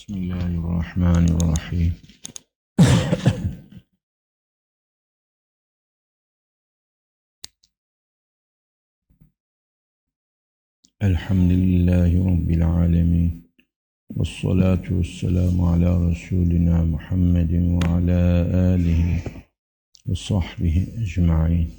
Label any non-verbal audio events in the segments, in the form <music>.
بسم الله الرحمن الرحيم. <laughs> الحمد لله رب العالمين والصلاة والسلام على رسولنا محمد وعلى آله وصحبه أجمعين.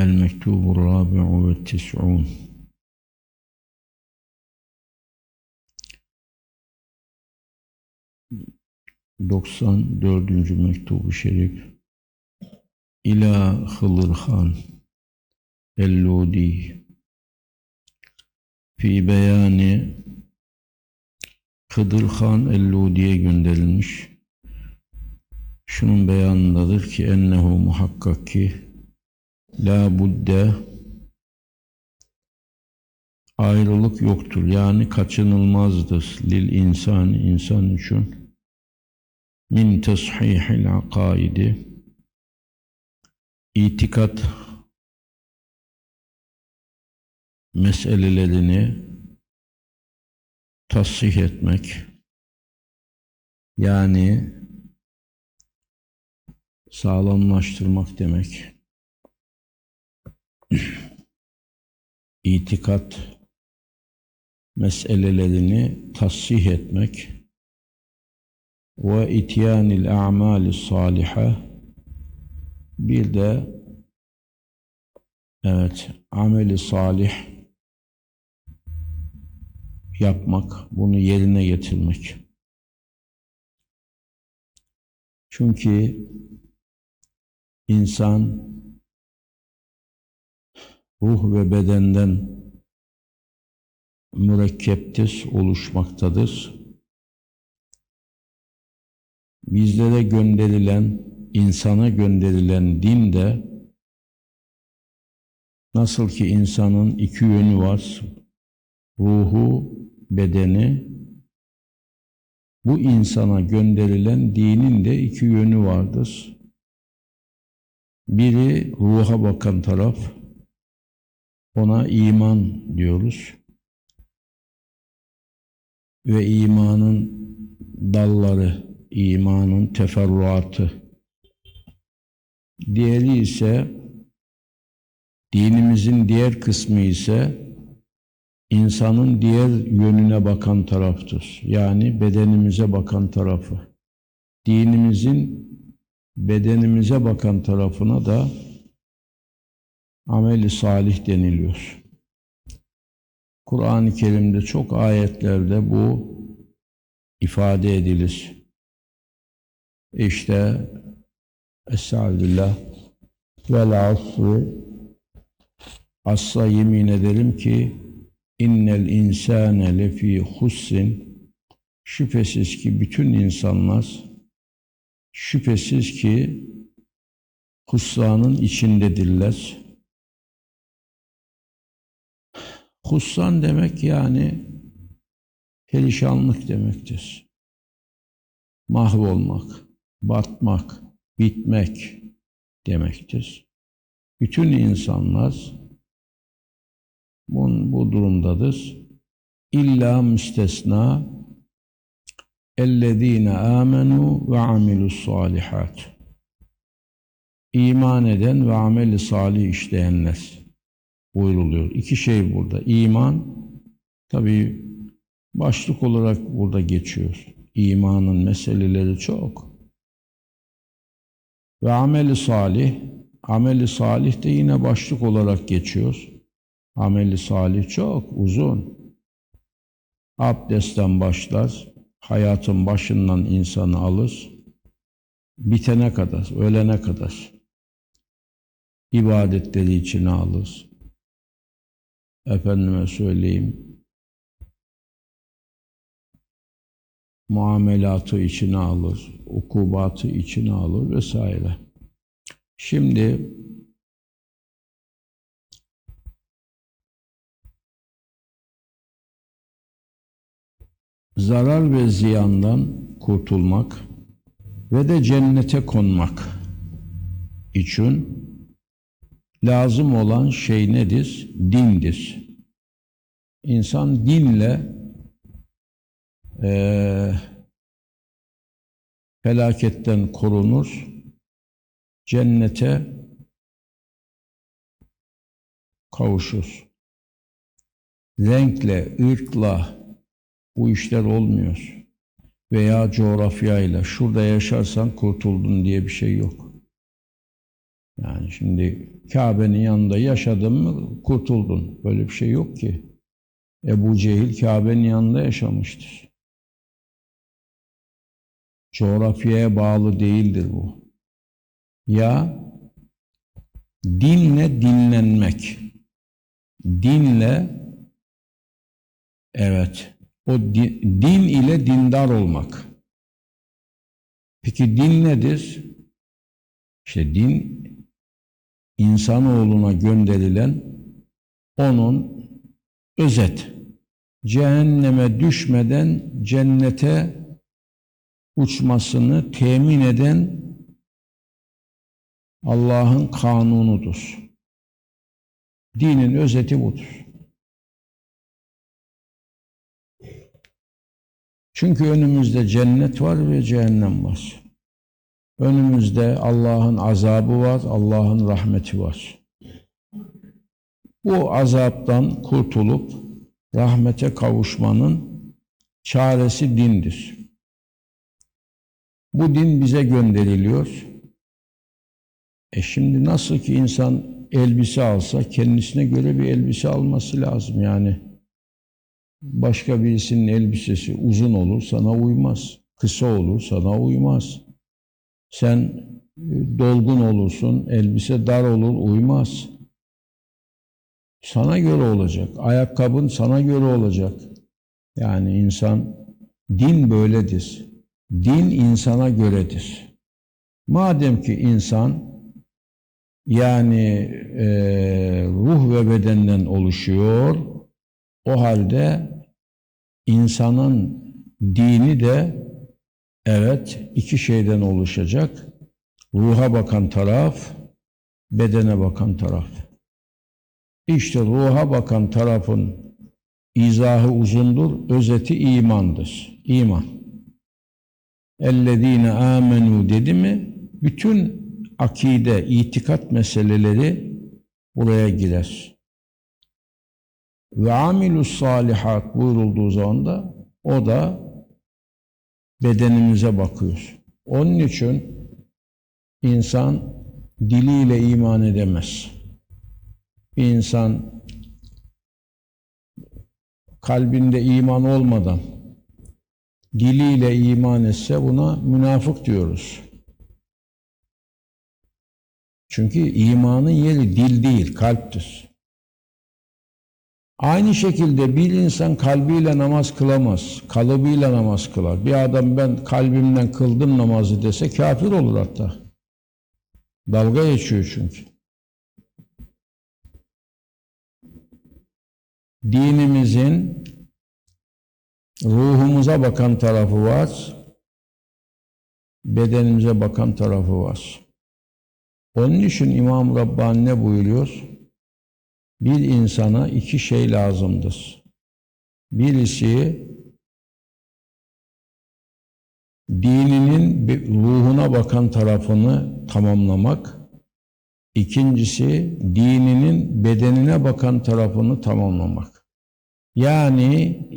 المكتوب الرابع والتسعون doksan dördüncü mektubu şerif İlâ Hılırhan Elludi Fi beyani Hıdırhan Elludi'ye gönderilmiş. Şunun beyanındadır ki ennehu muhakkak ki la budde ayrılık yoktur. Yani kaçınılmazdır lil insan insan için min tashihil akaidi itikat meselelerini tasih etmek yani sağlamlaştırmak demek. İtikat meselelerini tasih etmek ve ityanil a'mali saliha bir de evet ameli salih yapmak, bunu yerine getirmek. Çünkü insan ruh ve bedenden mürekkeptir, oluşmaktadır. Bizlere gönderilen, insana gönderilen din de nasıl ki insanın iki yönü var, ruhu, bedeni, bu insana gönderilen dinin de iki yönü vardır. Biri ruha bakan taraf, ona iman diyoruz. Ve imanın dalları, imanın teferruatı. Diğeri ise dinimizin diğer kısmı ise insanın diğer yönüne bakan taraftır. Yani bedenimize bakan tarafı. Dinimizin bedenimize bakan tarafına da ameli salih deniliyor. Kur'an-ı Kerim'de çok ayetlerde bu ifade edilir. İşte Estağfirullah vel asri asla yemin ederim ki innel insane lefi hussin şüphesiz ki bütün insanlar şüphesiz ki husranın içindedirler. Husran demek yani perişanlık demektir. Mahvolmak, batmak, bitmek demektir. Bütün insanlar bu, bu durumdadır. İlla müstesna ellezine amenu ve amilus salihat. İman eden ve ameli salih işleyenler buyruluyor. İki şey burada. İman tabii başlık olarak burada geçiyor. İmanın meseleleri çok. Ve ameli salih, ameli salih de yine başlık olarak geçiyor. Ameli salih çok uzun. Abdestten başlar, hayatın başından insanı alır, bitene kadar, ölene kadar ibadetleri içine alır. Efendime söyleyeyim muamelatı içine alır, ukubatı içine alır vesaire. Şimdi zarar ve ziyandan kurtulmak ve de cennete konmak için lazım olan şey nedir? Dindir. İnsan dinle eee, felaketten korunur, cennete kavuşur. Renkle, ırkla bu işler olmuyor. Veya coğrafyayla, şurada yaşarsan kurtuldun diye bir şey yok. Yani şimdi Kabe'nin yanında yaşadın mı kurtuldun. Böyle bir şey yok ki. Ebu Cehil Kabe'nin yanında yaşamıştır. Coğrafyaya bağlı değildir bu. Ya dinle dinlenmek. Dinle evet o di- din ile dindar olmak. Peki din nedir? İşte din insanoğluna gönderilen onun özet. Cehenneme düşmeden cennete uçmasını temin eden Allah'ın kanunudur. Dinin özeti budur. Çünkü önümüzde cennet var ve cehennem var. Önümüzde Allah'ın azabı var, Allah'ın rahmeti var. Bu azaptan kurtulup rahmete kavuşmanın çaresi dindir. Bu din bize gönderiliyor. E şimdi nasıl ki insan elbise alsa kendisine göre bir elbise alması lazım yani. Başka birisinin elbisesi uzun olur sana uymaz. Kısa olur sana uymaz. Sen e, dolgun olursun, elbise dar olur, uymaz. Sana göre olacak. Ayakkabın sana göre olacak. Yani insan, din böyledir. Din insana göredir. Madem ki insan, yani e, ruh ve bedenden oluşuyor, o halde insanın dini de Evet, iki şeyden oluşacak. Ruha bakan taraf, bedene bakan taraf. İşte ruha bakan tarafın izahı uzundur, özeti imandır. İman. Ellezine amenu dedi mi? Bütün akide, itikat meseleleri buraya girer. Ve amilus salihat buyurulduğu zaman da o da bedenimize bakıyor. Onun için insan diliyle iman edemez. İnsan kalbinde iman olmadan diliyle iman etse buna münafık diyoruz. Çünkü imanın yeri dil değil, kalptir. Aynı şekilde bir insan kalbiyle namaz kılamaz, kalıbıyla namaz kılar. Bir adam ben kalbimden kıldım namazı dese kafir olur hatta. Dalga geçiyor çünkü. Dinimizin ruhumuza bakan tarafı var, bedenimize bakan tarafı var. Onun için İmam Rabbani ne buyuruyor? Bir insana iki şey lazımdır. Birisi dininin ruhuna bakan tarafını tamamlamak. İkincisi dininin bedenine bakan tarafını tamamlamak. Yani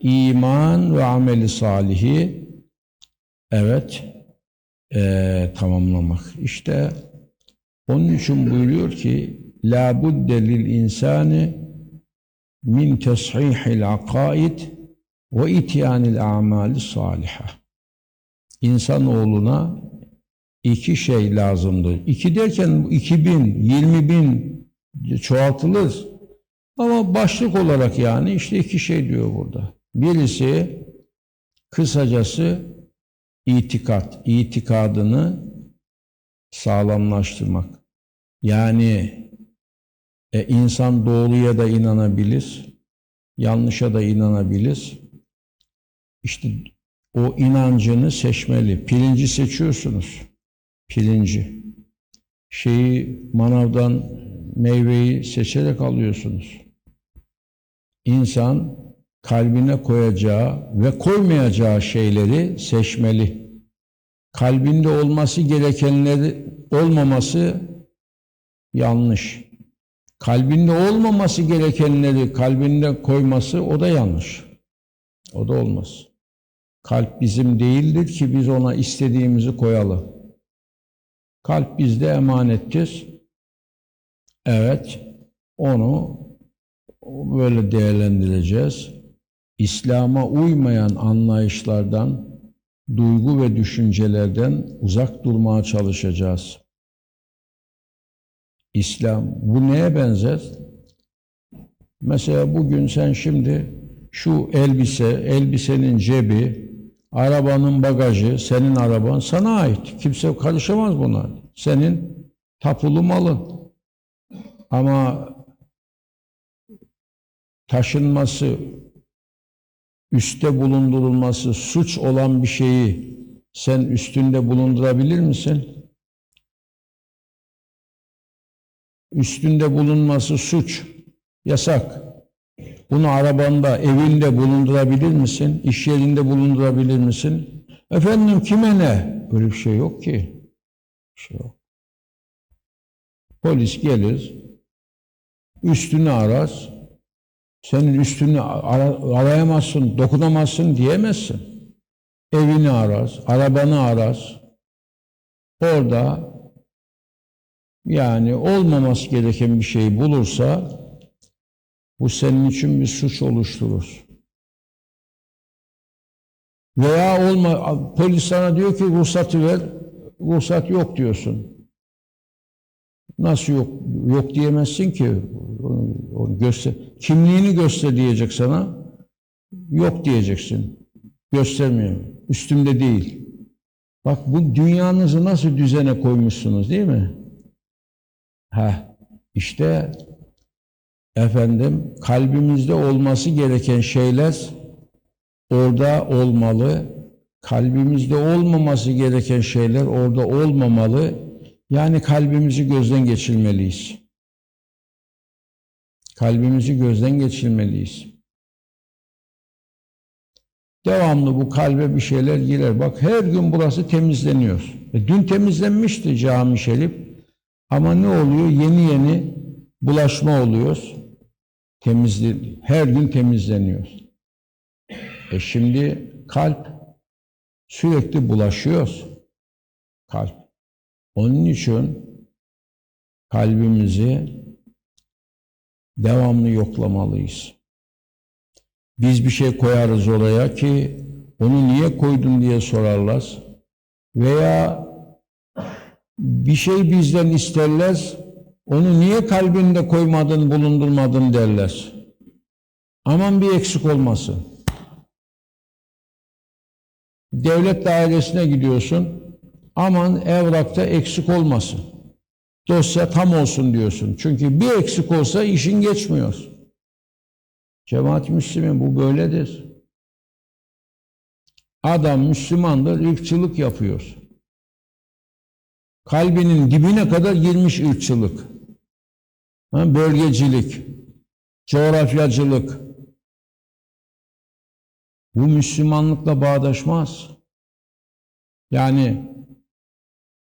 iman ve ameli salihi evet e, tamamlamak. İşte onun için buyuruyor ki la budde lil insani min teshihil akaid ve ityanil amali saliha. İnsanoğluna iki şey lazımdır. İki derken iki bin, bin çoğaltılır. Ama başlık olarak yani işte iki şey diyor burada. Birisi kısacası itikat, itikadını sağlamlaştırmak. Yani e, insan doğruya da inanabilir, yanlışa da inanabilir. İşte o inancını seçmeli. Pirinci seçiyorsunuz. Pirinci. Şeyi manavdan meyveyi seçerek alıyorsunuz. İnsan kalbine koyacağı ve koymayacağı şeyleri seçmeli. Kalbinde olması gerekenleri olmaması yanlış. Kalbinde olmaması gerekenleri kalbinde koyması o da yanlış. O da olmaz. Kalp bizim değildir ki biz ona istediğimizi koyalım. Kalp bizde emanettir. Evet, onu böyle değerlendireceğiz. İslam'a uymayan anlayışlardan, duygu ve düşüncelerden uzak durmaya çalışacağız. İslam bu neye benzer? Mesela bugün sen şimdi şu elbise, elbisenin cebi, arabanın bagajı, senin araban sana ait. Kimse karışamaz buna. Senin tapulu malın. Ama taşınması, üstte bulundurulması suç olan bir şeyi sen üstünde bulundurabilir misin? Üstünde bulunması suç, yasak. Bunu arabanda, evinde bulundurabilir misin? İş yerinde bulundurabilir misin? Efendim kime ne? Böyle bir şey yok ki. Bir şey yok. Polis gelir, üstünü arar, senin üstünü ara- arayamazsın, dokunamazsın diyemezsin. Evini arar, arabanı arar. Orada yani olmaması gereken bir şey bulursa bu senin için bir suç oluşturur. Veya olma, polis sana diyor ki ruhsatı ver, ruhsat yok diyorsun. Nasıl yok? Yok diyemezsin ki. Onu, onu göster. Kimliğini göster diyecek sana. Yok diyeceksin. Göstermiyor. Üstümde değil. Bak bu dünyanızı nasıl düzene koymuşsunuz değil mi? Ha, işte efendim kalbimizde olması gereken şeyler orada olmalı. Kalbimizde olmaması gereken şeyler orada olmamalı. Yani kalbimizi gözden geçirmeliyiz. Kalbimizi gözden geçirmeliyiz. Devamlı bu kalbe bir şeyler girer. Bak her gün burası temizleniyor. E, dün temizlenmişti cami şerif. Ama ne oluyor? Yeni yeni bulaşma oluyor. Temizli, her gün temizleniyor. E şimdi kalp sürekli bulaşıyor. Kalp. Onun için kalbimizi devamlı yoklamalıyız. Biz bir şey koyarız oraya ki onu niye koydun diye sorarlar. Veya bir şey bizden isterler, onu niye kalbinde koymadın, bulundurmadın derler. Aman bir eksik olmasın. Devlet dairesine gidiyorsun, aman evrakta eksik olmasın. Dosya tam olsun diyorsun. Çünkü bir eksik olsa işin geçmiyor. Cemaat Müslümin bu böyledir. Adam Müslümandır, ırkçılık yapıyor. Kalbinin dibine kadar girmiş ırkçılık. Bölgecilik, coğrafyacılık. Bu Müslümanlıkla bağdaşmaz. Yani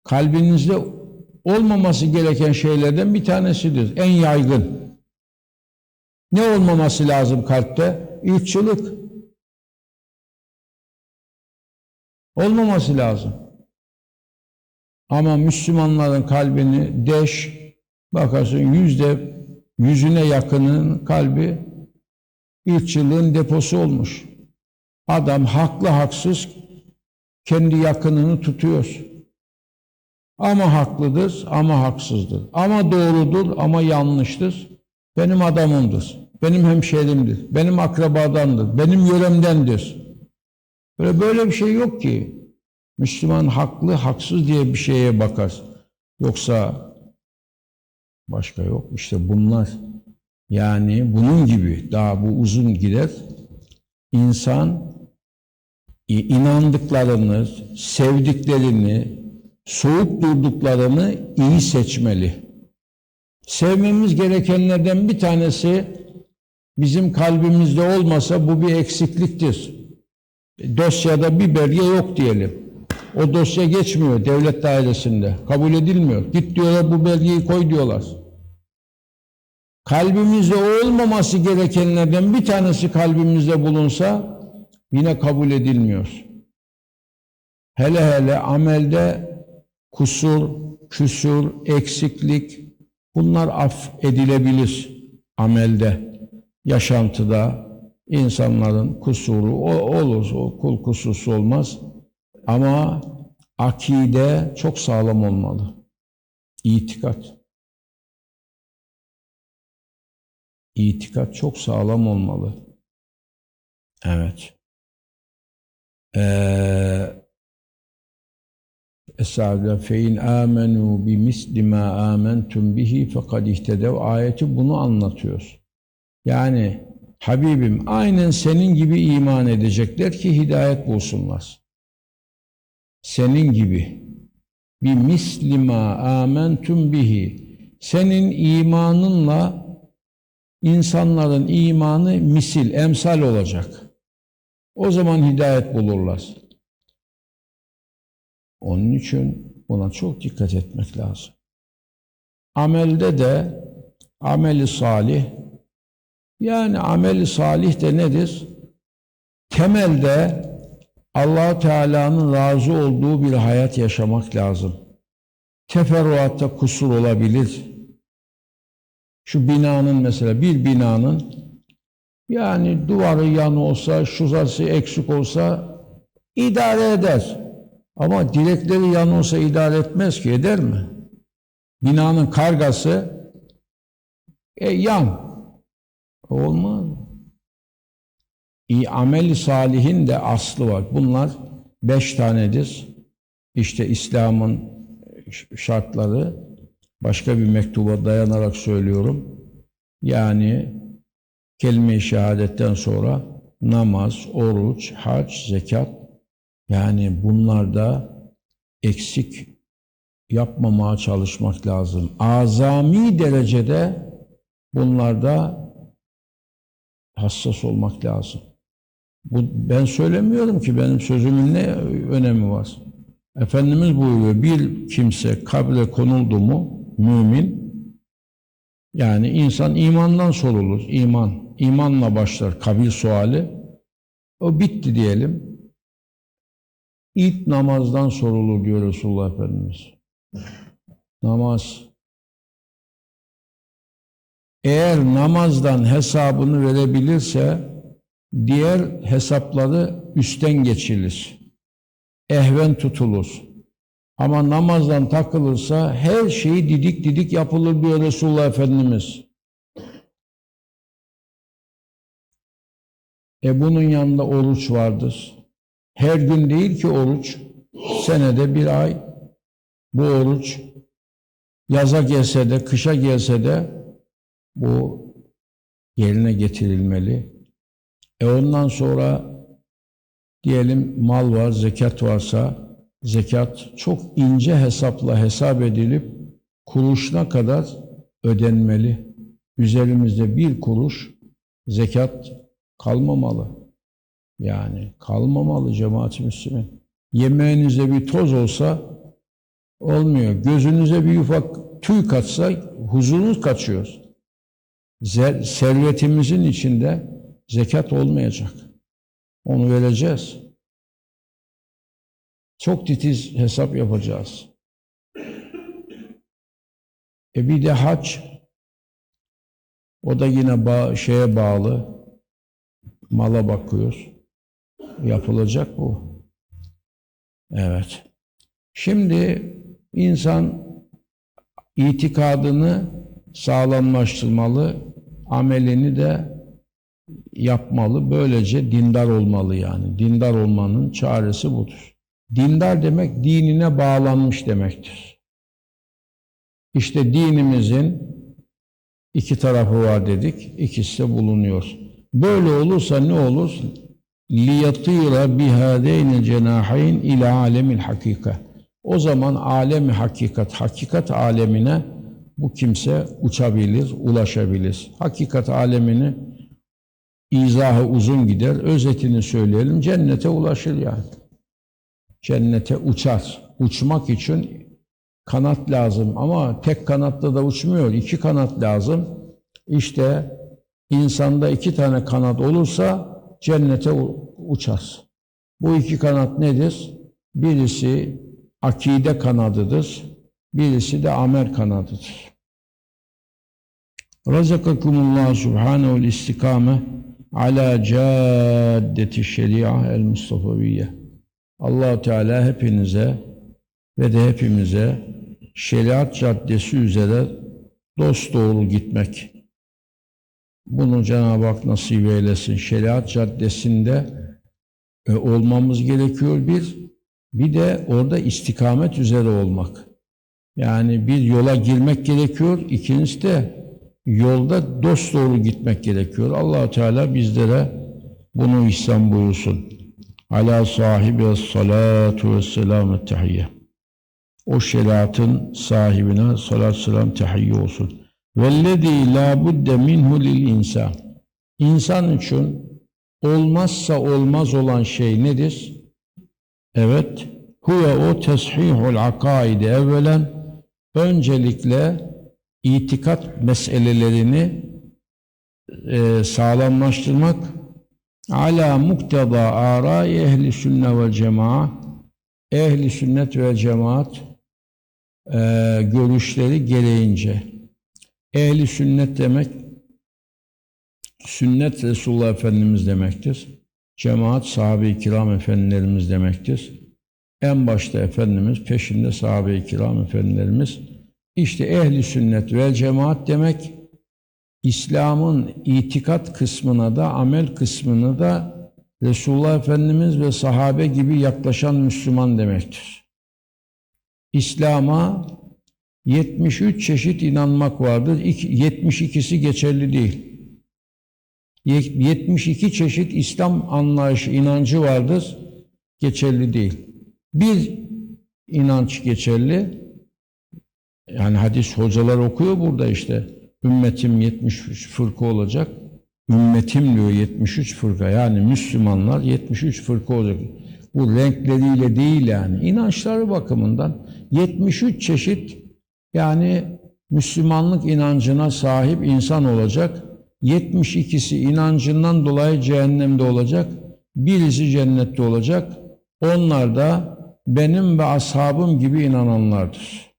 kalbinizde olmaması gereken şeylerden bir tanesidir. En yaygın. Ne olmaması lazım kalpte? Irkçılık. Olmaması lazım. Ama Müslümanların kalbini deş, bakarsın yüzde yüzüne yakının kalbi ırkçılığın deposu olmuş. Adam haklı haksız kendi yakınını tutuyor. Ama haklıdır, ama haksızdır. Ama doğrudur, ama yanlıştır. Benim adamımdır. benim hemşehrimdir, benim akrabadandır, benim yöremdendir. Böyle böyle bir şey yok ki. Müslüman haklı, haksız diye bir şeye bakar. Yoksa başka yok. İşte bunlar yani bunun gibi daha bu uzun gider. İnsan inandıklarını, sevdiklerini, soğuk durduklarını iyi seçmeli. Sevmemiz gerekenlerden bir tanesi bizim kalbimizde olmasa bu bir eksikliktir. Dosyada bir belge yok diyelim. O dosya geçmiyor devlet dairesinde. Kabul edilmiyor. Git diyorlar bu belgeyi koy diyorlar. Kalbimizde olmaması gerekenlerden bir tanesi kalbimizde bulunsa yine kabul edilmiyor. Hele hele amelde kusur, küsur, eksiklik bunlar af edilebilir amelde, yaşantıda insanların kusuru o, olur, o kul kusursu olmaz. Ama akide çok sağlam olmalı. İtikat. İtikat çok sağlam olmalı. Evet. Ee, Estağfirullah. Fein amenu bi misli ma amentum bihi fekad ihtedev ayeti bunu anlatıyor. Yani Habibim aynen senin gibi iman edecekler ki hidayet bulsunlar. Senin gibi. Bi misli ma amentum bihi. Senin imanınla insanların imanı misil, emsal olacak. O zaman hidayet bulurlar. Onun için buna çok dikkat etmek lazım. Amelde de ameli salih yani ameli salih de nedir? Temelde allah Teala'nın razı olduğu bir hayat yaşamak lazım. Teferruatta kusur olabilir. Şu binanın mesela bir binanın yani duvarı yan olsa, şurası eksik olsa idare eder. Ama direkleri yan olsa idare etmez ki eder mi? Binanın kargası e, yan. Olmaz. İyi ameli salihin de aslı var. Bunlar beş tanedir. İşte İslam'ın şartları başka bir mektuba dayanarak söylüyorum. Yani kelime-i şehadetten sonra namaz, oruç, hac, zekat yani bunlarda eksik yapmamaya çalışmak lazım. Azami derecede bunlarda hassas olmak lazım. Bu ben söylemiyorum ki benim sözümün ne önemi var? Efendimiz buyuruyor bir kimse kabre konuldu mu mümin yani insan imandan sorulur. İman. imanla başlar kabir suali. O bitti diyelim. İlk namazdan sorulur diyor Resulullah Efendimiz. Namaz. Eğer namazdan hesabını verebilirse diğer hesapları üstten geçilir. Ehven tutulur. Ama namazdan takılırsa her şeyi didik didik yapılır diyor Resulullah Efendimiz. E bunun yanında oruç vardır. Her gün değil ki oruç. Senede bir ay bu oruç yaza gelse de kışa gelse de bu yerine getirilmeli. E ondan sonra diyelim mal var, zekat varsa zekat çok ince hesapla hesap edilip kuruşuna kadar ödenmeli. Üzerimizde bir kuruş zekat kalmamalı. Yani kalmamalı cemaat-i Müslümin. Bir toz olsa olmuyor. Gözünüze bir ufak tüy kaçsa huzurunuz kaçıyor. Servetimizin içinde zekat olmayacak. Onu vereceğiz. Çok titiz hesap yapacağız. E bir de hac, o da yine bağ, şeye bağlı, mala bakıyor. Yapılacak bu. Evet. Şimdi insan itikadını sağlamlaştırmalı, amelini de yapmalı. Böylece dindar olmalı yani. Dindar olmanın çaresi budur. Dindar demek dinine bağlanmış demektir. İşte dinimizin iki tarafı var dedik. İkisi de bulunuyor. Böyle olursa ne olur? liyatira bihadeyni cenahayn ila alemil hakika. O zaman alemi hakikat, hakikat alemine bu kimse uçabilir, ulaşabilir. Hakikat alemini izahı uzun gider. Özetini söyleyelim. Cennete ulaşır yani. Cennete uçar. Uçmak için kanat lazım ama tek kanatla da uçmuyor. İki kanat lazım. İşte insanda iki tane kanat olursa cennete uçar. Bu iki kanat nedir? Birisi akide kanadıdır. Birisi de amel kanadıdır. Razakakumullah subhanehu istikame ala caddeti şeria el Mustafaviyye. allah Teala hepinize ve de hepimize şeriat caddesi üzere dosdoğru gitmek. Bunu Cenab-ı Hak nasip eylesin. Şeriat caddesinde e, olmamız gerekiyor bir. Bir de orada istikamet üzere olmak. Yani bir yola girmek gerekiyor. İkincisi de yolda dosdoğru gitmek gerekiyor. allah Teala bizlere bunu ihsan buyursun. Ala sahibi salatu ve selamu tehiyye. O şeriatın sahibine salat selam tehiyye olsun. Vellezî lâ budde minhu lil insan. İnsan için olmazsa olmaz olan şey nedir? Evet, huve o teshihul akaidi evvelen öncelikle itikat meselelerini e, sağlamlaştırmak ala mukteda arai ehli sünne ve cemaat ehli sünnet ve cemaat e, görüşleri gereğince ehli sünnet demek sünnet Resulullah Efendimiz demektir. Cemaat sahabe-i kiram efendilerimiz demektir. En başta Efendimiz, peşinde sahabe-i kiram efendilerimiz. İşte ehli sünnet ve cemaat demek İslam'ın itikat kısmına da amel kısmına da Resulullah Efendimiz ve sahabe gibi yaklaşan Müslüman demektir. İslam'a 73 çeşit inanmak vardır. 72'si geçerli değil. 72 çeşit İslam anlayışı, inancı vardır. Geçerli değil. Bir inanç geçerli. Yani hadis hocalar okuyor burada işte. Ümmetim 73 fırka olacak. Ümmetim diyor 73 fırka. Yani Müslümanlar 73 fırka olacak. Bu renkleriyle değil yani. inançları bakımından 73 çeşit yani Müslümanlık inancına sahip insan olacak. 72'si inancından dolayı cehennemde olacak. Birisi cennette olacak. Onlar da benim ve ashabım gibi inananlardır.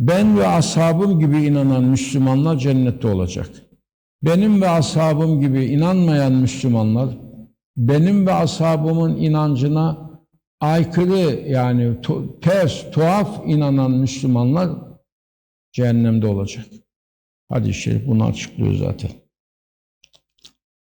Ben ve ashabım gibi inanan Müslümanlar cennette olacak. Benim ve ashabım gibi inanmayan Müslümanlar, benim ve ashabımın inancına aykırı yani tu- ters, tuhaf inanan Müslümanlar cehennemde olacak. Hadis-i şerif bunu açıklıyor zaten.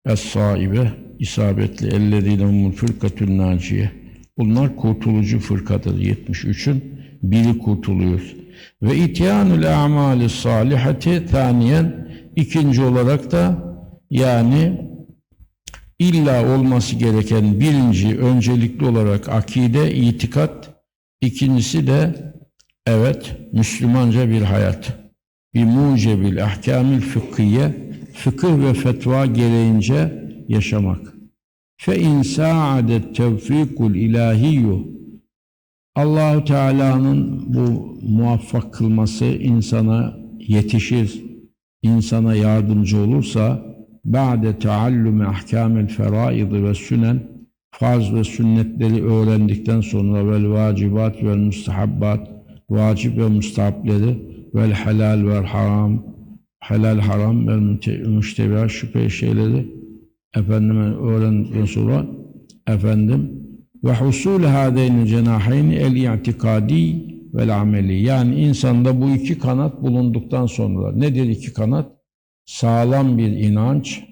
Es-saibe isabetli ellezine humul fırkatün naciye. Bunlar kurtulucu fırkadır. 73'ün biri kurtuluyor. Ve ityanul a'mali salihati thaniyen ikinci olarak da yani illa olması gereken birinci öncelikli olarak akide, itikat, ikincisi de evet Müslümanca bir hayat. Bir mucebil ahkamil fıkhiye, fıkıh ve fetva gereğince yaşamak. Fe in sa'adet tevfikul ilahiyyu Allahu Teala'nın bu muvaffak kılması insana yetişir, insana yardımcı olursa ba'de taallumi ahkamil feraid ve sünen farz ve sünnetleri öğrendikten sonra vel vacibat ve mustahabbat vacip ve mustahapleri vel helal ve haram helal haram ve müştebihat şüphe şeyleri efendime öğrendikten sonra efendim ve husul hâdeyni cenaheyni el i'tikadi vel ameli yani insanda bu iki kanat bulunduktan sonra nedir iki kanat? sağlam bir inanç,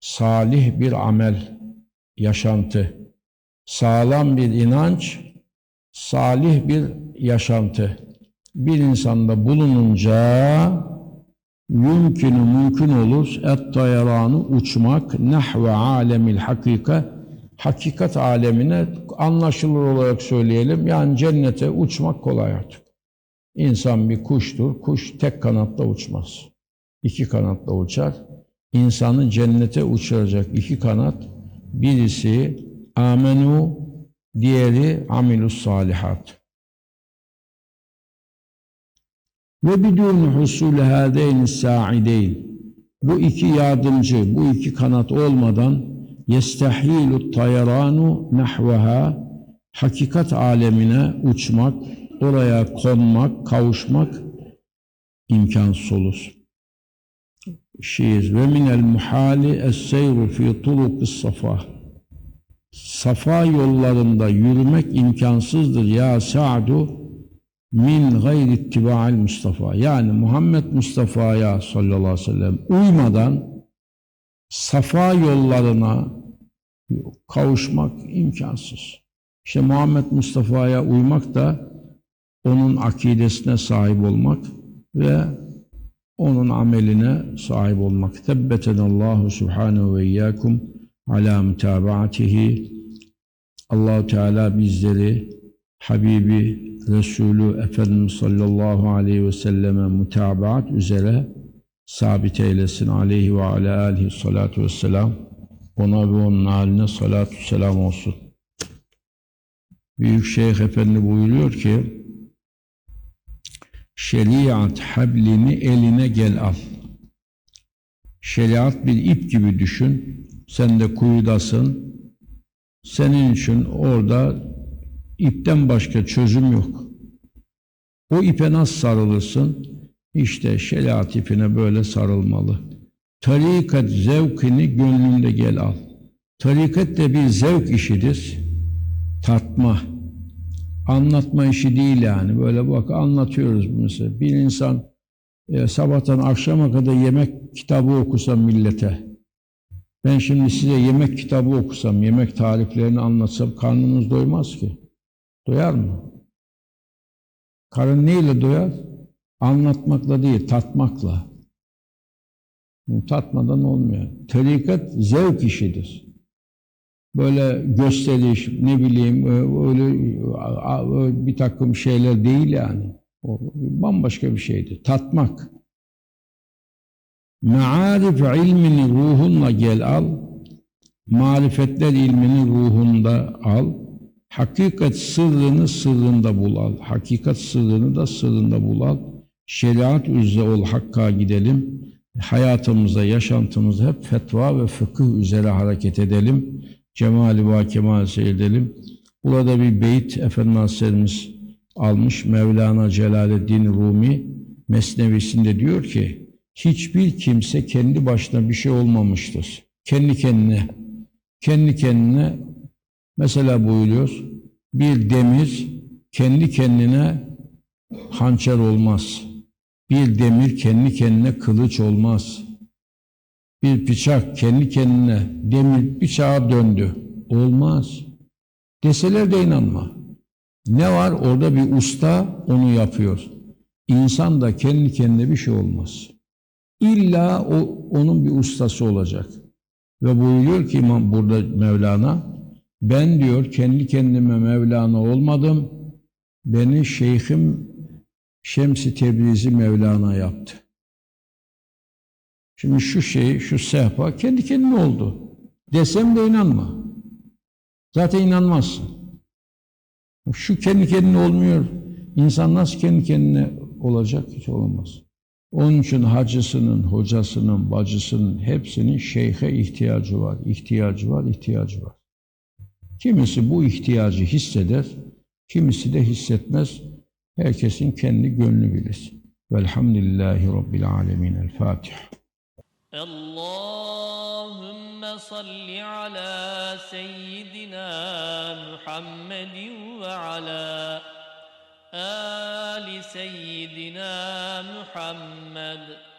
salih bir amel, yaşantı. Sağlam bir inanç, salih bir yaşantı. Bir insanda bulununca yumkünü mümkün olur et tayaranı uçmak nahve alemil hakika hakikat alemine anlaşılır olarak söyleyelim yani cennete uçmak kolay artık. İnsan bir kuştur. Kuş tek kanatla uçmaz. İki kanatla uçar. İnsanı cennete uçuracak iki kanat birisi amenu diğeri amilus salihat. Ve bidûn husul hâdeyni sa'ideyn. Bu iki yardımcı, bu iki kanat olmadan yestehilu tayaranu nahvaha hakikat alemine uçmak, oraya konmak, kavuşmak imkansız olur. Şiir ve minel muhali es-seyru fi tulukis safa. Safa yollarında yürümek imkansızdır ya Sa'du min gayri ittiba'il Mustafa. Yani Muhammed Mustafa'ya sallallahu aleyhi ve sellem uymadan safa yollarına kavuşmak imkansız. İşte Muhammed Mustafa'ya uymak da onun akidesine sahip olmak ve onun ameline sahip olmak. Tebbetenallahu subhanehu ve iyyakum ala mutabaatihi. Allahu Teala bizleri Habibi Resulü Efendimiz sallallahu aleyhi ve selleme mutabaat üzere sabit eylesin aleyhi ve ala alihi salatu vesselam. Ona ve onun haline salatu selam olsun. Büyük Şeyh Efendi buyuruyor ki şeriat hablini eline gel al. Şeriat bir ip gibi düşün. Sen de kuyudasın. Senin için orada ipten başka çözüm yok. O ipe nasıl sarılırsın? İşte şeriat ipine böyle sarılmalı. Tarikat zevkini gönlünde gel al. Tarikat de bir zevk işidir. Tatma. Anlatma işi değil yani. Böyle bak anlatıyoruz mesela. Bir insan e, sabahtan akşama kadar yemek kitabı okusa millete. Ben şimdi size yemek kitabı okusam, yemek tariflerini anlatsam karnınız doymaz ki. Doyar mı? Karın neyle doyar? Anlatmakla değil, tatmakla. Tatmadan olmuyor. Tarikat zevk işidir. Böyle gösteriş, ne bileyim öyle bir takım şeyler değil yani. O bambaşka bir şeydir. Tatmak. Me'arif ilmini ruhunla gel al. Marifetler ilmini ruhunda al. Hakikat sırrını sırrında bul al. Hakikat sırrını da sırrında bul al. Şeriat üzere ol hakka gidelim. Hayatımızda, yaşantımızda hep fetva ve fıkıh üzere hareket edelim. Cemali ve kemal seyredelim. Burada bir beyt Efendimiz almış Mevlana Celaleddin Rumi Mesnevisinde diyor ki hiçbir kimse kendi başına bir şey olmamıştır. Kendi kendine kendi kendine mesela buyuruyor bir demir kendi kendine hançer olmaz. Bir demir kendi kendine kılıç olmaz. Bir bıçak kendi kendine demir bıçağa döndü. Olmaz. Deseler de inanma. Ne var? Orada bir usta onu yapıyor. İnsan da kendi kendine bir şey olmaz. İlla o, onun bir ustası olacak. Ve buyuruyor ki İmam burada Mevlana, ben diyor kendi kendime Mevlana olmadım, beni şeyhim Şems-i Tebrizi Mevlana yaptı. Şimdi şu şey, şu sehpa kendi kendine oldu. Desem de inanma. Zaten inanmazsın. Şu kendi kendine olmuyor. İnsan nasıl kendi kendine olacak? Hiç olmaz. Onun için hacısının, hocasının, bacısının hepsinin şeyhe ihtiyacı var. İhtiyacı var, ihtiyacı var. Kimisi bu ihtiyacı hisseder, kimisi de hissetmez. Herkesin kendi gönlü bilir. Velhamdülillahi Rabbil alemin. El Fatiha. Allahümme salli ala seyyidina Muhammedin ve ala ali seyyidina Muhammed.